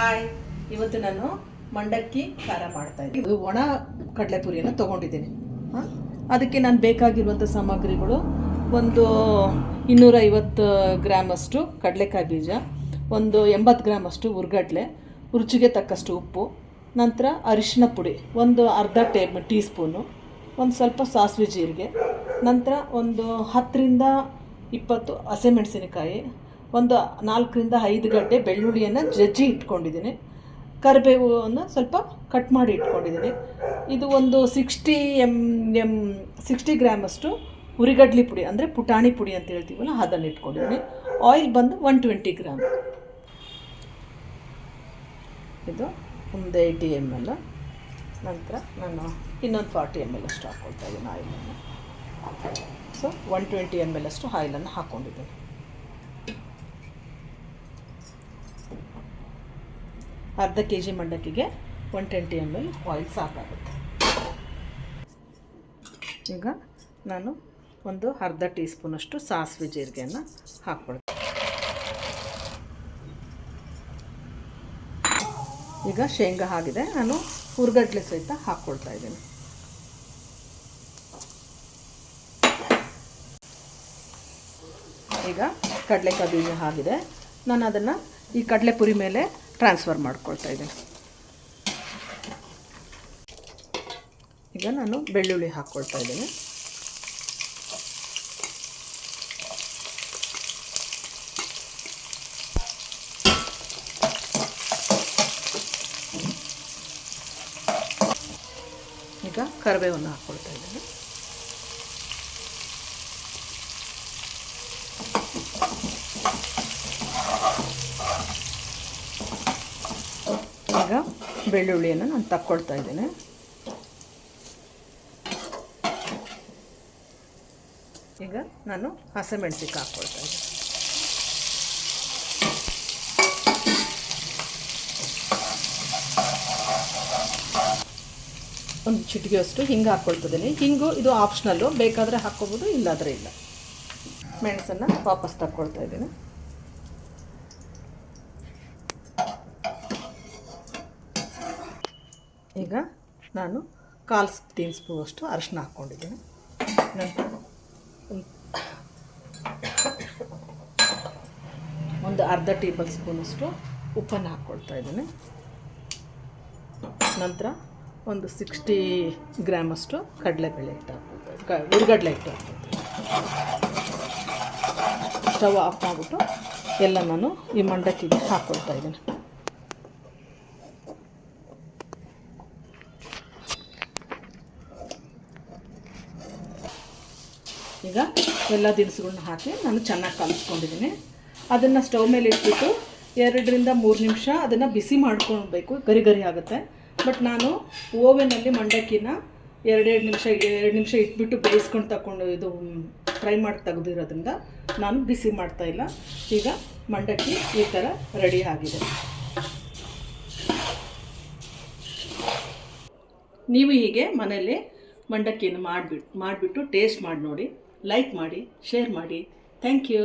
Hi ಇವತ್ತು ನಾನು ಮಂಡಕ್ಕಿ ಖಾರ ಮಾಡ್ತಾ ಇದ್ದೀನಿ. ಇದು ಒಣ ಕಡಲೆಪುರಿಯನ್ನು ತಗೊಂಡಿದ್ದೀನಿ. ಅದಕ್ಕೆ ನಾನು ಬೇಕಾಗಿರುವಂಥ ಸಾಮಗ್ರಿಗಳು ಒಂದು ಇನ್ನೂರೈವತ್ತು ಗ್ರಾಮಷ್ಟು ಕಡಲೆಕಾಯಿ ಬೀಜ, ಒಂದು ಎಂಬತ್ತು ಗ್ರಾಮಷ್ಟು ಹುರ್ಗಡ್ಲೆ ರುಚಿಗೆ ತಕ್ಕಷ್ಟು ಉಪ್ಪು, ನಂತರ ಅರಿಶಿನ ಪುಡಿ, ಒಂದು ಅರ್ಧ ಟೇಬ್ ಟೀ ಸ್ಪೂನು ಒಂದು ಸ್ವಲ್ಪ ಸಾಸಿವೆ ಜೀರಿಗೆ, ನಂತರ ಒಂದು ಹತ್ತರಿಂದ ಇಪ್ಪತ್ತು ಹಸಿಮೆಣಸಿನಕಾಯಿ ಒಂದು ನಾಲ್ಕರಿಂದ ಐದು ಗಂಟೆ ಬೆಳ್ಳುಳ್ಳಿಯನ್ನು ಜಜ್ಜಿ ಇಟ್ಕೊಂಡಿದ್ದೀನಿ. ಕರಿಬೇವನ್ನು ಸ್ವಲ್ಪ ಕಟ್ ಮಾಡಿ ಇಟ್ಕೊಂಡಿದ್ದೀನಿ. ಇದು ಒಂದು ಸಿಕ್ಸ್ಟಿ ಎಂ ಎಂ ಸಿಕ್ಸ್ಟಿ ಗ್ರಾಮಷ್ಟು ಉರಿಗಡ್ಲಿ ಪುಡಿ ಅಂದರೆ ಪುಟಾಣಿ ಪುಡಿ ಅಂತ ಹೇಳ್ತೀವಲ್ಲ ಅದನ್ನು ಇಟ್ಕೊಂಡಿದ್ದೀನಿ. ಆಯಿಲ್ ಬಂದು ಒನ್ ಟ್ವೆಂಟಿ ಗ್ರಾಮ್ ಇದು ಒಂದು ಏಯ್ಟಿ ಎಂ ಎಲ್ ನಂತರ ನಾನು ಇನ್ನೊಂದು ಫಾರ್ಟಿ ಎಂ ಎಲ್ ಅಷ್ಟು ಹಾಕ್ಕೊಳ್ತಾ ಇದ್ದೀನಿ ಆಯಿಲನ್ನು so one twenty M L ಅಷ್ಟು ಆಯಿಲನ್ನು ಹಾಕ್ಕೊಂಡಿದ್ದೀನಿ ಅರ್ಧ K G ಮಂಡಕ್ಕಿಗೆ one twenty M L oil ಸಾಕಾಗುತ್ತೆ. ಈಗ ನಾನು ಒಂದು ಅರ್ಧ ಟೀ ಸ್ಪೂನಷ್ಟು ಸಾಸಿವೆ ಜೀರಿಗೆಯನ್ನು ಹಾಕ್ಕೊಳ್ತೀನಿ. ಈಗ ಶೇಂಗಾ ಆಗಿದೆ. ನಾನು ಹುರ್ಗಡ್ಲೆ ಸಹಿತ ಹಾಕ್ಕೊಳ್ತಾ ಇದ್ದೀನಿ. ಈಗ ಕಡಲೆಕಾಯಿ ಬೀಜ ಆಗಿದೆ. ನಾನು ಅದನ್ನು ಈ ಕಡಲೆಪುರಿ ಮೇಲೆ ಟ್ರಾನ್ಸ್ಫರ್ ಮಾಡ್ಕೊಳ್ತಾ ಇದ್ದೀನಿ. ಈಗ ನಾನು ಬೆಳ್ಳುಳ್ಳಿ ಹಾಕ್ಕೊಳ್ತಾ ಇದ್ದೀನಿ. ಈಗ ಕರಿಬೇವನ್ನು ಹಾಕ್ಕೊಳ್ತಾ ಇದ್ದೀನಿ ಈಗ ಬೆಳ್ಳುಳ್ಳಿಯನ್ನು ನಾನು ತಕ್ಕೊಳ್ತಾ ಇದ್ದೇನೆ. ಈಗ ನಾನು ಹಸಿಮೆಣ್ಸಿಗೆ ಹಾಕ್ಕೊಳ್ತಾ ಇದ್ದೀನಿ. ಒಂದು ಚಿಟಿಗೆಯಷ್ಟು ಹಿಂಗೆ ಹಾಕ್ಕೊಳ್ತಿದ್ದೀನಿ ಹಿಂಗು ಇದು ಆಪ್ಷನಲ್ಲು ಬೇಕಾದರೆ ಹಾಕ್ಕೋಬೋದು, ಇಲ್ಲಾದರೆ ಇಲ್ಲ. ಮೆಣಸನ್ನು ವಾಪಸ್ ತಕ್ಕೊಳ್ತಾ ಇದ್ದೀನಿ. ಈಗ ನಾನು ಕಾಲು ಸ್ಪೂನ್ ಅಷ್ಟು ಅರಿಶಿನ ಹಾಕ್ಕೊಂಡಿದ್ದೀನಿ. ನಂತರ ಒಂದು- ಅರ್ಧ ಟೇಬಲ್ ಸ್ಪೂನಷ್ಟು ಉಪ್ಪನ್ನು ಹಾಕ್ಕೊಳ್ತಾ ಇದ್ದೀನಿ. ನಂತರ ಒಂದು ಸಿಕ್ಸ್ಟಿ ಗ್ರಾಮಷ್ಟು ಕಡಲೆಬೇಳೆ ಹಿಟ್ಟು ಹಾಕ್ಕೊಳ್ತಾ ಹುರ್ಗಡ್ಲೆ ಹಿಟ್ಟು ಹಾಕ್ಕೊಳ್ತೀನಿ ಸ್ಟವ್ ಆಫ್ ಮಾಡಿಬಿಟ್ಟು ಎಲ್ಲ ನಾನು ಈ ಮಂಡಕ್ಕಿಗೆ ಹಾಕ್ಕೊಳ್ತಾ ಇದ್ದೀನಿ. ಈಗ ಎಲ್ಲ ದಿನಸುಗಳನ್ನ ಹಾಕಿ ನಾನು ಚೆನ್ನಾಗಿ ಕಲಿಸ್ಕೊಂಡಿದ್ದೀನಿ. ಅದನ್ನು ಸ್ಟವ್ ಮೇಲೆ ಇಟ್ಬಿಟ್ಟು ಎರಡರಿಂದ ಮೂರು ನಿಮಿಷ ಅದನ್ನು ಬಿಸಿ ಮಾಡ್ಕೊಳ್ಬೇಕು ಗರಿ ಗರಿ ಆಗುತ್ತೆ. ಬಟ್ ನಾನು ಓವೆನಲ್ಲಿ ಮಂಡಕ್ಕಿನ ಎರಡೆರಡು ನಿಮಿಷ, ಎರಡು ನಿಮಿಷ ಇಟ್ಬಿಟ್ಟು ಬೇಯಿಸ್ಕೊಂಡು ತಗೊಂಡು ಇದು ಫ್ರೈ ಮಾಡಿ ತೆಗೆದಿರೋದ್ರಿಂದ ನಾನು ಬಿಸಿ ಮಾಡ್ತಾ ಇಲ್ಲ. ಈಗ ಮಂಡಕ್ಕಿ ಈ ಥರ ರೆಡಿ ಆಗಿದೆ. ನೀವು ಹೀಗೆ ಮನೆಯಲ್ಲಿ ಮಂಡಕ್ಕಿಯನ್ನು ಮಾಡಿಬಿಟ್ಟು ಮಾಡಿಬಿಟ್ಟು ಟೇಸ್ಟ್ ಮಾಡಿ ನೋಡಿ. ಲೈಕ್ ಮಾಡಿ ಶೇರ್ ಮಾಡಿ. Thank you